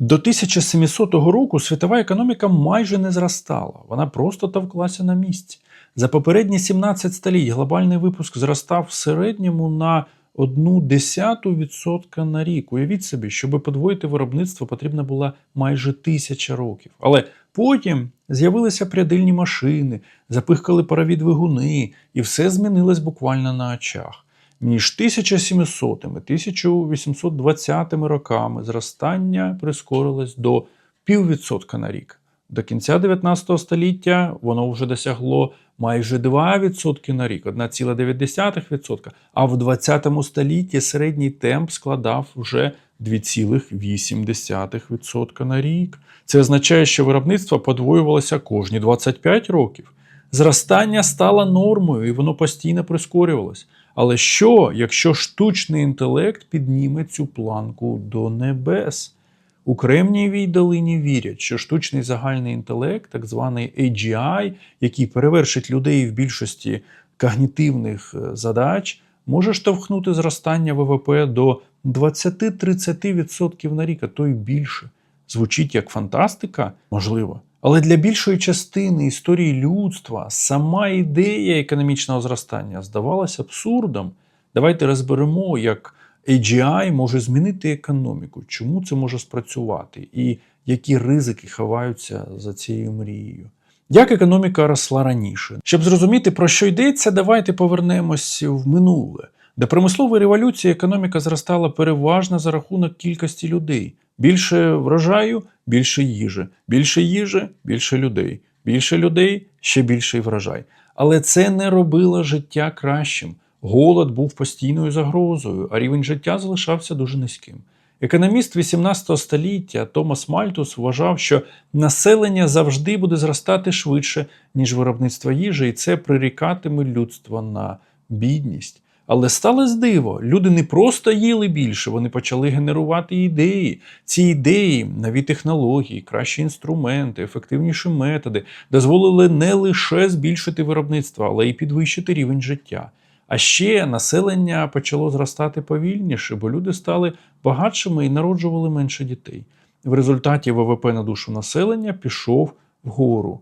До 1700 року світова економіка майже не зростала, вона просто товклася на місці. За попередні 17 століть глобальний випуск зростав в середньому на одну десяту відсотка на рік. Уявіть собі, щоб подвоїти виробництво, потрібна була майже тисяча років. Але потім з'явилися прядильні машини, запихкали парові двигуни, і все змінилось буквально на очах. Між 1700 і 1820 роками зростання прискорилось до піввідсотка на рік. До кінця 19 століття воно вже досягло майже 2% на рік, 1,9%, а в 20 столітті середній темп складав вже 2,8% на рік. Це означає, що виробництво подвоювалося кожні 25 років. Зростання стало нормою і воно постійно прискорювалось. Але що, якщо штучний інтелект підніме цю планку до небес? У Кремнієвій долині вірять, що штучний загальний інтелект, так званий AGI, який перевершить людей в більшості когнітивних е, задач, може штовхнути зростання ВВП до 20-30% на рік, а то й більше. Звучить як фантастика, можливо. Але для більшої частини історії людства сама ідея економічного зростання здавалася абсурдом. Давайте розберемо, як AGI може змінити економіку, чому це може спрацювати, і які ризики ховаються за цією мрією. Як економіка росла раніше? Щоб зрозуміти, про що йдеться, давайте повернемось в минуле. До промислової революції економіка зростала переважно за рахунок кількості людей. Більше врожаю, більше їжі, більше їжі, більше людей, більше людей, ще більший врожай. Але це не робило життя кращим. Голод був постійною загрозою, а рівень життя залишався дуже низьким. Економіст 18 століття Томас Мальтус вважав, що населення завжди буде зростати швидше, ніж виробництво їжі, і це прирікатиме людство на бідність. Але сталося диво. Люди не просто їли більше, вони почали генерувати ідеї. Ці ідеї, нові технології, кращі інструменти, ефективніші методи дозволили не лише збільшити виробництво, але й підвищити рівень життя. А ще населення почало зростати повільніше, бо люди стали багатшими і народжували менше дітей. В результаті ВВП на душу населення пішов вгору.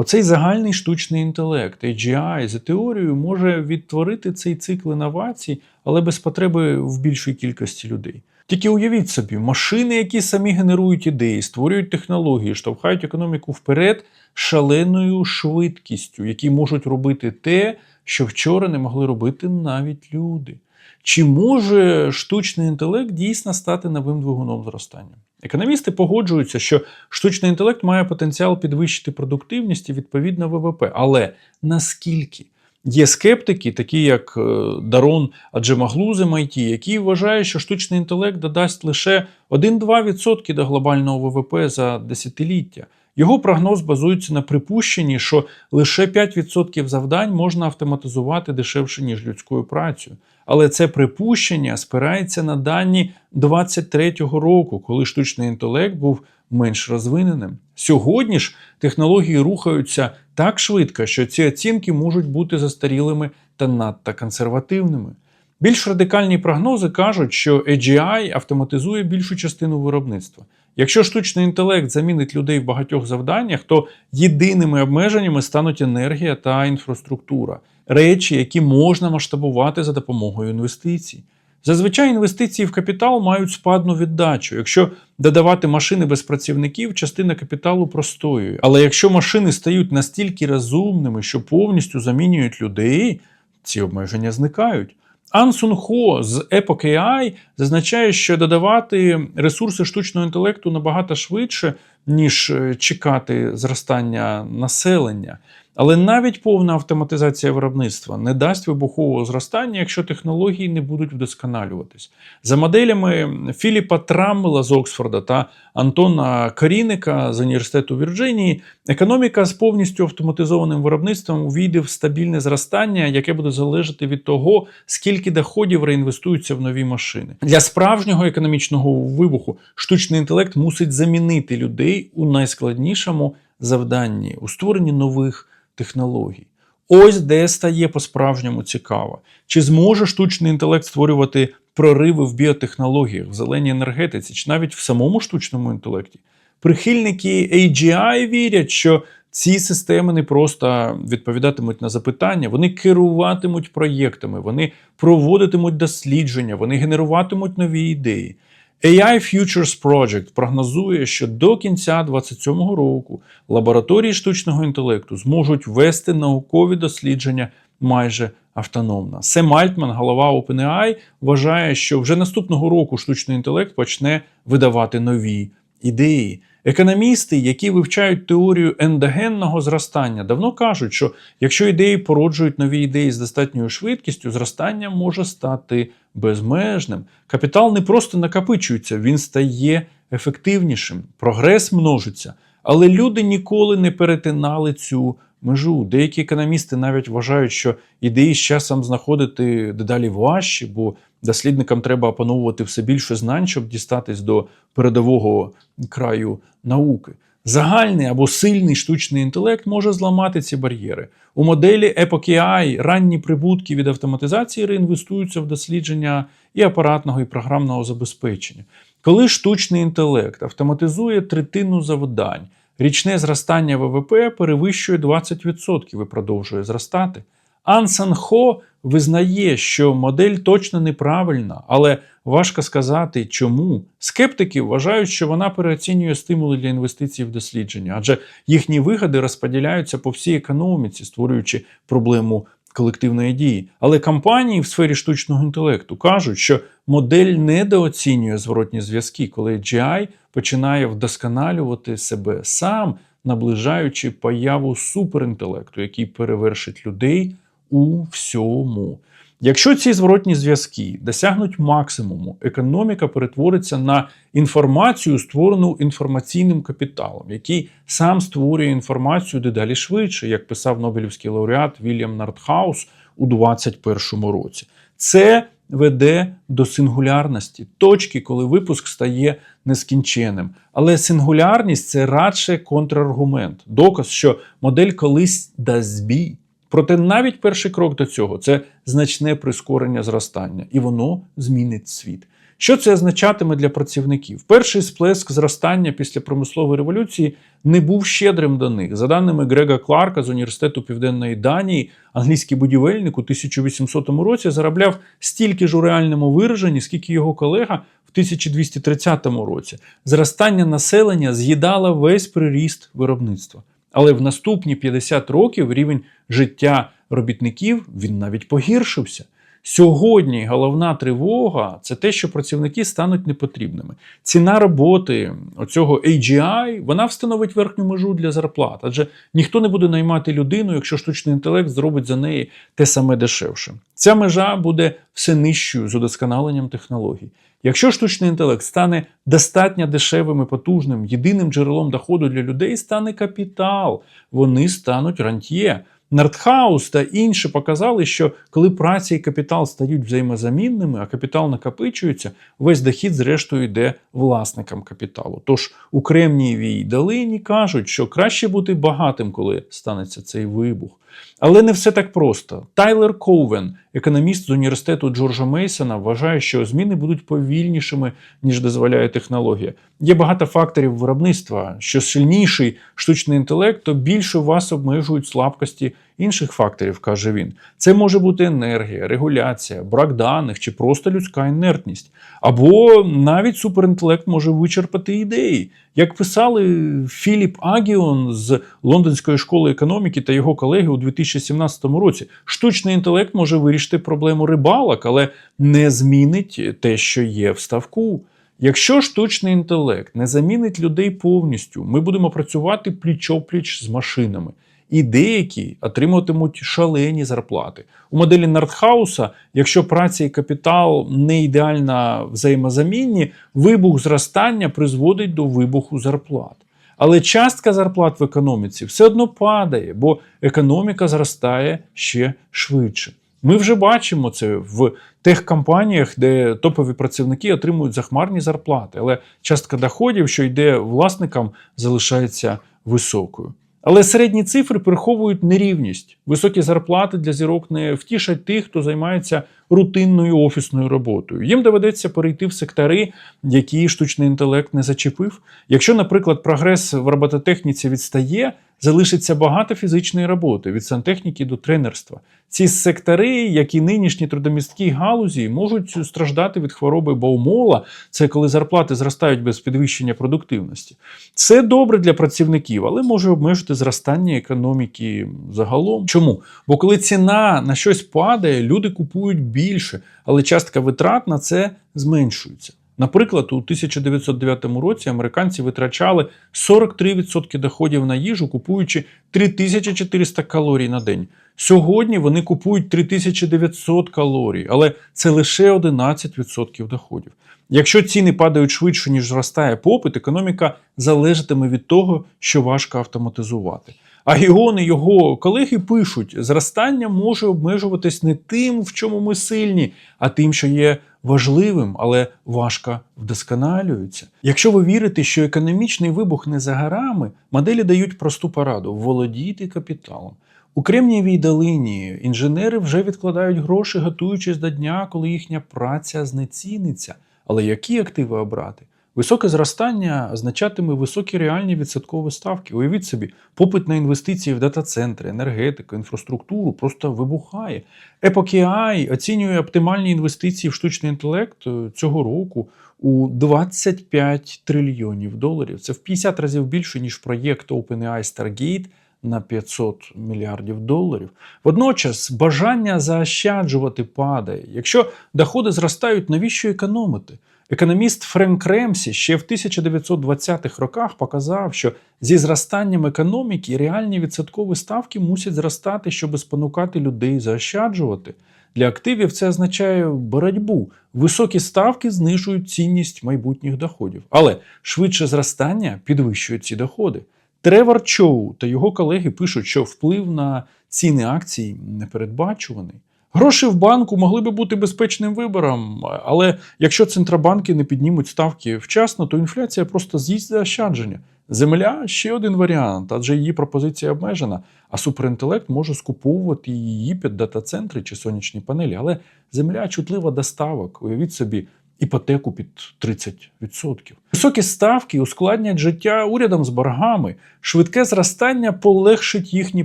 Оцей загальний штучний інтелект, AGI, за теорією, може відтворити цей цикл інновацій, але без потреби в більшій кількості людей. Тільки уявіть собі, машини, які самі генерують ідеї, створюють технології, штовхають економіку вперед шаленою швидкістю, які можуть робити те, що вчора не могли робити навіть люди. Чи може штучний інтелект дійсно стати новим двигуном зростання? Економісти погоджуються, що штучний інтелект має потенціал підвищити продуктивність і відповідно ВВП. Але наскільки? Є скептики, такі як е, Дарон Аджемаглу з MIT, які вважають, що штучний інтелект додасть лише 1-2% до глобального ВВП за десятиліття. Його прогноз базується на припущенні, що лише 5% завдань можна автоматизувати дешевше, ніж людською працею. Але це припущення спирається на дані 23-го року, коли штучний інтелект був менш розвиненим. Сьогодні ж технології рухаються так швидко, що ці оцінки можуть бути застарілими та надто консервативними. Більш радикальні прогнози кажуть, що AGI автоматизує більшу частину виробництва. Якщо штучний інтелект замінить людей в багатьох завданнях, то єдиними обмеженнями стануть енергія та інфраструктура, речі, які можна масштабувати за допомогою інвестицій. Зазвичай інвестиції в капітал мають спадну віддачу. Якщо додавати машини без працівників, частина капіталу простоює. Але якщо машини стають настільки розумними, що повністю замінюють людей, ці обмеження зникають. Ан Сун Хо з Epoch AI зазначає, що додавати ресурси штучного інтелекту набагато швидше, ніж е, чекати зростання населення. Але навіть повна автоматизація виробництва не дасть вибухового зростання, якщо технології не будуть вдосконалюватись. За моделями Філіпа Траммела з Оксфорда та Антона Каріника з університету Вірджинії, економіка з повністю автоматизованим виробництвом увійде в стабільне зростання, яке буде залежати від того, скільки доходів реінвестуються в нові машини. Для справжнього економічного вибуху штучний інтелект мусить замінити людей у найскладнішому завданні у створенні нових технологій. Ось де стає по-справжньому цікаво. Чи зможе штучний інтелект створювати прориви в біотехнологіях, в зеленій енергетиці чи навіть в самому штучному інтелекті. Прихильники AGI вірять, що ці системи не просто відповідатимуть на запитання, вони керуватимуть проєктами, вони проводитимуть дослідження, вони генеруватимуть нові ідеї. AI Futures Project прогнозує, що до кінця 2027 року лабораторії штучного інтелекту зможуть вести наукові дослідження майже автономно. Сем Альтман, голова OpenAI, вважає, що вже наступного року штучний інтелект почне видавати нові ідеї. Економісти, які вивчають теорію ендогенного зростання, давно кажуть, що якщо ідеї породжують нові ідеї з достатньою швидкістю, зростання може стати безмежним. Капітал не просто накопичується, він стає ефективнішим, прогрес множиться. Але люди ніколи не перетинали цю межу. Деякі економісти навіть вважають, що ідеї з часом знаходити дедалі важче, бо дослідникам треба опановувати все більше знань, щоб дістатись до передового краю науки. Загальний або сильний штучний інтелект може зламати ці бар'єри. У моделі Epoch AI ранні прибутки від автоматизації реінвестуються в дослідження і апаратного, і програмного забезпечення. Коли штучний інтелект автоматизує третину завдань, річне зростання ВВП перевищує 20% і продовжує зростати. Ансан Хо визнає, що модель точно неправильна, але важко сказати, чому. Скептики вважають, що вона переоцінює стимули для інвестицій в дослідження, адже їхні вигоди розподіляються по всій економіці, створюючи проблему колективної дії. Але компанії в сфері штучного інтелекту кажуть, що модель недооцінює зворотні зв'язки, коли GI починає вдосконалювати себе сам, наближаючи появу суперінтелекту, який перевершить людей у всьому. Якщо ці зворотні зв'язки досягнуть максимуму, економіка перетвориться на інформацію, створену інформаційним капіталом, який сам створює інформацію дедалі швидше, як писав Нобелівський лауреат Вільям Нардхаус у 2021 році. Це веде до сингулярності, точки, коли випуск стає нескінченним. Але сингулярність це радше контраргумент, доказ, що модель колись дасть збій. Проте навіть перший крок до цього це значне прискорення зростання, і воно змінить світ. Що це означатиме для працівників? Перший сплеск зростання після промислової революції не був щедрим до них. За даними Грега Кларка з університету Південної Данії, англійський будівельник у 1800 році заробляв стільки ж у реальному вираженні, скільки його колега в 1230 році. Зростання населення з'їдало весь приріст виробництва. Але в наступні 50 років рівень життя робітників він навіть погіршився. Сьогодні головна тривога це те, що працівники стануть непотрібними. Ціна роботи оцього AGI вона встановить верхню межу для зарплат, адже ніхто не буде наймати людину, якщо штучний інтелект зробить за неї те саме дешевше. Ця межа буде все нижчою з удосконаленням технологій. Якщо штучний інтелект стане достатньо дешевим і потужним, єдиним джерелом доходу для людей стане капітал, вони стануть рантьє. Нардхаус та інші показали, що коли праця і капітал стають взаємозамінними, а капітал накопичується, весь дохід, зрештою, йде власникам капіталу. Тож у Кремнієвій долині кажуть, що краще бути багатим, коли станеться цей вибух. Але не все так просто. Тайлер Коувен, економіст з університету Джорджа Мейсона, вважає, що зміни будуть повільнішими, ніж дозволяє технологія. Є багато факторів виробництва. Що сильніший штучний інтелект, то більше вас обмежують слабкості інших факторів, каже він. Це може бути енергія, регуляція, брак даних чи просто людська інертність. Або навіть суперінтелект може вичерпати ідеї. Як писали Філіп Агіон з Лондонської школи економіки та його колеги у 2017 році, штучний інтелект може вирішити проблему рибалок, але не змінить те, що є в ставку. Якщо штучний інтелект не замінить людей повністю, ми будемо працювати пліч-опліч з машинами. І деякі отримуватимуть шалені зарплати. У моделі Нардхауса, якщо праця і капітал не ідеально взаємозамінні, вибух зростання призводить до вибуху зарплат. Але частка зарплат в економіці все одно падає, бо економіка зростає ще швидше. Ми вже бачимо це в тих компаніях, де топові працівники отримують захмарні зарплати, але частка доходів, що йде власникам, залишається високою. Але середні цифри приховують нерівність. Високі зарплати для зірок не втішать тих, хто займається рутинною офісною роботою. Їм доведеться перейти в сектори, які штучний інтелект не зачепив. Якщо, наприклад, прогрес в робототехніці відстає, залишиться багато фізичної роботи від сантехніки до тренерства. Ці сектори, як і нинішні трудомісткі галузі, можуть страждати від хвороби Баумола. Це коли зарплати зростають без підвищення продуктивності. Це добре для працівників, але може обмежити зростання економіки загалом. Чому? Бо коли ціна на щось падає, люди купують більше, але частка витрат на це зменшується. Наприклад, у 1909 році американці витрачали 43% доходів на їжу, купуючи 3400 калорій на день. Сьогодні вони купують 3900 калорій, але це лише 11% доходів. Якщо ціни падають швидше, ніж зростає попит, економіка залежатиме від того, що важко автоматизувати. А Гіон і його колеги пишуть, зростання може обмежуватись не тим, в чому ми сильні, а тим, що є важливим, але важко вдосконалюється. Якщо ви вірите, що економічний вибух не за горами, моделі дають просту пораду володійте капіталом. У Кремнієвій долині інженери вже відкладають гроші, готуючись до дня, коли їхня праця знеціниться. Але які активи обрати? Високе зростання означатиме високі реальні відсоткові ставки. Уявіть собі, попит на інвестиції в дата-центри, енергетику, інфраструктуру просто вибухає. Epoch AI оцінює оптимальні інвестиції в штучний інтелект е, цього року у 25 трильйонів доларів. Це в 50 разів більше, ніж проєкт OpenAI Stargate на 500 мільярдів доларів. Водночас бажання заощаджувати падає. Якщо доходи зростають, навіщо економити? Економіст Френк Ремсі ще в 1920-х роках показав, що зі зростанням економіки реальні відсоткові ставки мусять зростати, щоб спонукати людей заощаджувати. Для активів це означає боротьбу. Високі ставки знижують цінність майбутніх доходів, але швидше зростання підвищує ці доходи. Тревор Чоу та його колеги пишуть, що вплив на ціни акцій непередбачуваний. Гроші в банку могли би бути безпечним вибором, але якщо центробанки не піднімуть ставки вчасно, то інфляція просто з'їсть заощадження. Земля ще один варіант, адже її пропозиція обмежена, а суперінтелект може скуповувати її під дата-центри чи сонячні панелі. Але земля чутлива до ставок. Уявіть собі, іпотеку під 30%. Високі ставки ускладнять життя урядам з боргами. Швидке зростання полегшить їхні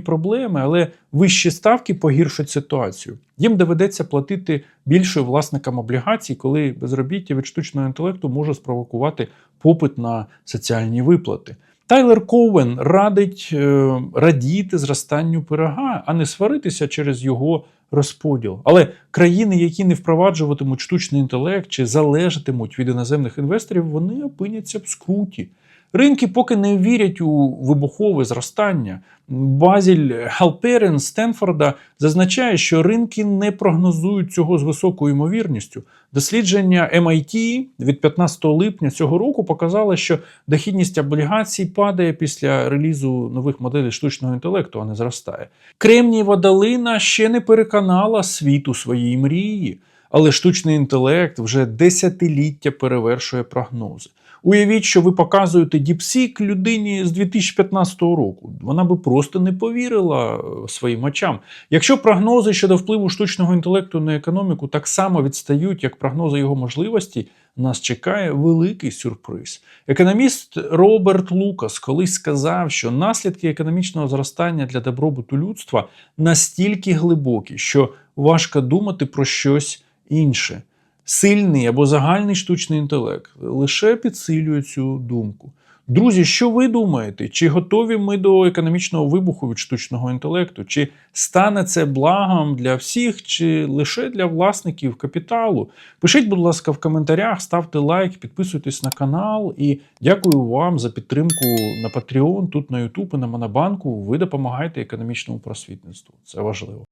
проблеми, але вищі ставки погіршать ситуацію. Їм доведеться платити більше власникам облігацій, коли безробіття від штучного інтелекту може спровокувати попит на соціальні виплати. Тайлер Коуен радить е, радіти зростанню пирога, а не сваритися через його розподіл. Але країни, які не впроваджуватимуть штучний інтелект чи залежатимуть від іноземних інвесторів, вони опиняться в скруті. Ринки поки не вірять у вибухове зростання. Базіль Халперен Стенфорда зазначає, що ринки не прогнозують цього з високою ймовірністю. Дослідження MIT від 15 липня цього року показало, що дохідність облігацій падає після релізу нових моделей штучного інтелекту, а не зростає. Кремнієва долина ще не переконала світ у своїй мрії, але штучний інтелект вже десятиліття перевершує прогнози. Уявіть, що ви показуєте діпсік людині з 2015 року. Вона би просто не повірила е, своїм очам. Якщо прогнози щодо впливу штучного інтелекту на економіку так само відстають, як прогнози його можливості, нас чекає великий сюрприз. Економіст Роберт Лукас колись сказав, що наслідки економічного зростання для добробуту людства настільки глибокі, що важко думати про щось інше. Сильний або загальний штучний інтелект лише підсилює цю думку. Друзі, що ви думаєте? Чи готові ми до економічного вибуху від штучного інтелекту? Чи стане це благом для всіх, чи лише для власників капіталу? Пишіть, будь ласка, в коментарях, ставте лайк, підписуйтесь на канал і дякую вам за підтримку на Patreon, тут на YouTube і на Монобанку. Ви допомагаєте економічному просвітництву. Це важливо.